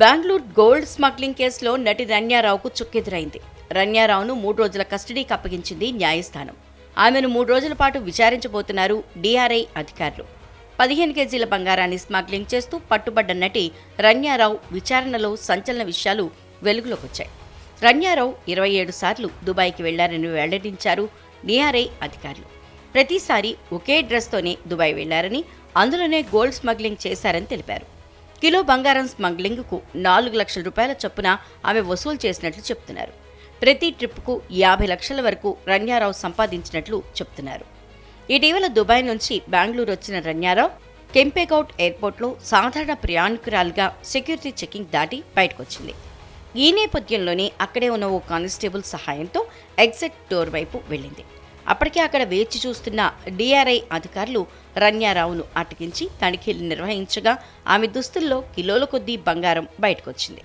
Bengaluru gold smuggling కేసులో నటి రన్యారావుకు చుక్కెదురైంది. రన్యారావును మూడు రోజుల కస్టడీకి అప్పగించింది న్యాయస్థానం. ఆమెను మూడు రోజుల పాటు విచారించబోతున్నారు డిఆర్ఐ అధికారులు. పదిహేను కేజీల బంగారాన్ని స్మగ్లింగ్ చేస్తూ పట్టుబడ్డ నటి రన్యారావు విచారణలో సంచలన విషయాలు వెలుగులోకొచ్చాయి రన్యారావు ఇరవై ఏడు సార్లు దుబాయ్కి వెళ్ళారని వెల్లడించారు డిఆర్ఐ అధికారులు. ప్రతిసారి ఒకే డ్రెస్తోనే దుబాయ్ వెళ్ళారని అందులోనే గోల్డ్ స్మగ్లింగ్ చేశారని తెలిపారు. కిలో బంగారం స్మగ్లింగ్కు నాలుగు లక్షల రూపాయల చొప్పున ఆమె వసూలు చేసినట్లు చెప్తున్నారు. ప్రతి ట్రిప్కు యాభై లక్షల వరకు రన్యారావు సంపాదించినట్లు చెప్తున్నారు. ఇటీవల దుబాయ్ నుంచి బెంగళూరు వచ్చిన రన్యారావు కెంపేగౌట్ ఎయిర్పోర్ట్లో సాధారణ ప్రయాణికురాలుగా సెక్యూరిటీ చెకింగ్ దాటి బయటకొచ్చింది. ఈ నేపథ్యంలోనే అక్కడే ఉన్న ఓ కానిస్టేబుల్ సహాయంతో ఎగ్జిట్ డోర్ వైపు వెళ్ళింది. అప్పటికే అక్కడ వేచి చూస్తున్న డిఆర్ఐ అధికారులు రన్యారావును అటకించి తనిఖీలు నిర్వహించగా ఆమె దుస్తుల్లో కిలోల కొద్దీ బంగారం బయటకొచ్చింది.